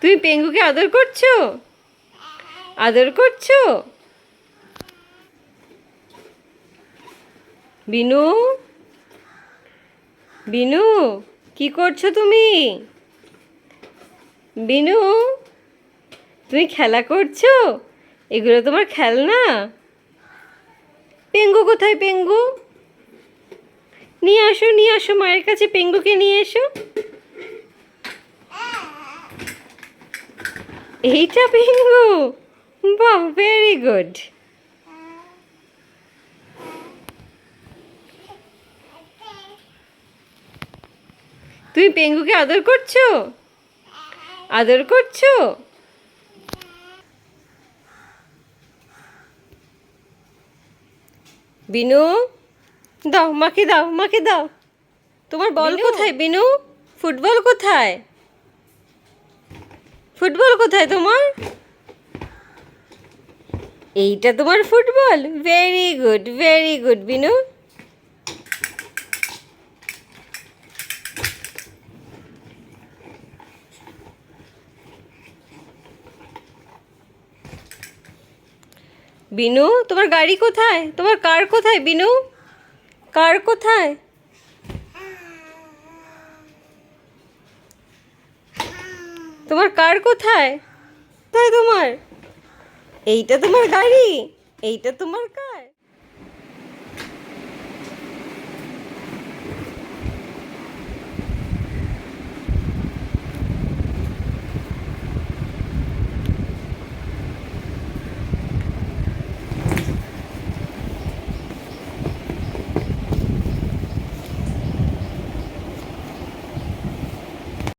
তুমি পেঙ্গুকে আদর করছ? আদর করছ? বিনু? বিনু, কি করছ তুমি? বিনু, তুমি খেলা করছ? এগুলো তোমার খেলনা? পেঙ্গু কোথায় পেঙ্গু? নিয়ে আসো নিয়ে আসো, মায়ের কাছে পেঙ্গুকে নিয়ে এসো। এইটা পেঙ্গু বাহ ভেরি গুড তুমি পেঙ্গুকে আদর করছ? আদর করছ? বিনু দাও মাকে দাও মাকে দাও। তোমার বল কোথায় বিনু? ফুটবল কোথায়? ফুটবল কোথায় তোমার? এইটা তোমার football? Very good very good Binu. Binu, তোমার গাড়ি কোথায়? তোমার কার কোথায়, বিনু? কার কোথায়? তোমার কার কোথায়? তাই তোমার। এইটা তোমার গাড়ি। এইটা তোমার কার?